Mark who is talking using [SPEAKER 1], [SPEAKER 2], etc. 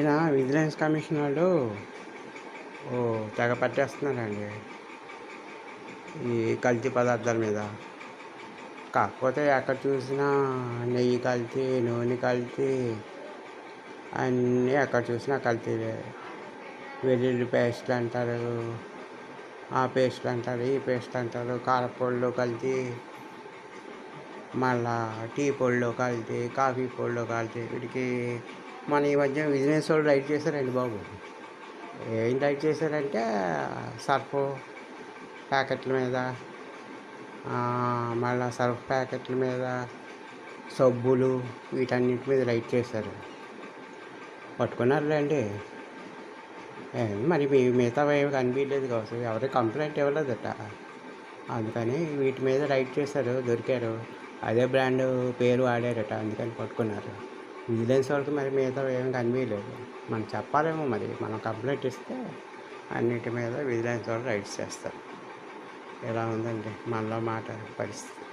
[SPEAKER 1] మధ్యన vigilance commission వాళ్ళు ఓ తెగ పట్టేస్తున్నారండి. ఈ కల్తీ పదార్థాల మీద. కాకపోతే ఎక్కడ చూసినా నెయ్యి కల్తీ నూనె కల్తీ అన్నీ ఎక్కడ చూసినా కల్తీలే వెల్లుల్లి పేస్ట్లు అంటారు ఆ పేస్ట్లు అంటారు ఈ పేస్ట్ అంటారు కారపొడిలో కల్తీ మళ్ళా టీ పొడిలో కల్తీ కాఫీ పొడిలో కల్తీ వీటికి మన ఈ మధ్య బిజినెస్ వాళ్ళు రైట్ చేశారండి బాబు. ఏం రైట్ చేశారంటే సర్ఫ్ ప్యాకెట్ల మీద మళ్ళీ సర్ఫ్ ప్యాకెట్ల మీద సబ్బులు వీటన్నిటి మీద రైట్ చేశారు. పట్టుకున్నారులేండి. మరి మీ మిగతా ఏమి కనిపించలేదు కావచ్చు. ఎవరి కంప్లైంట్ ఇవ్వలేదట. అందుకని వీటి మీద రైట్ చేశారు దొరికారు. అదే బ్రాండ్ పేరు ఆడారట అందుకని పట్టుకున్నారు. విజిలెన్స్ వాళ్ళకి మరి మిగతా ఏం కనిపించలేదు మనం చెప్పాలేమో మరి. మనం కంప్లైంట్ ఇస్తే అన్నిటి మీద విజిలెన్స్ వాళ్ళు రైట్స్ చేస్తారు. ఇలా ఉందండి? మనలో మాట పరిస్థితి.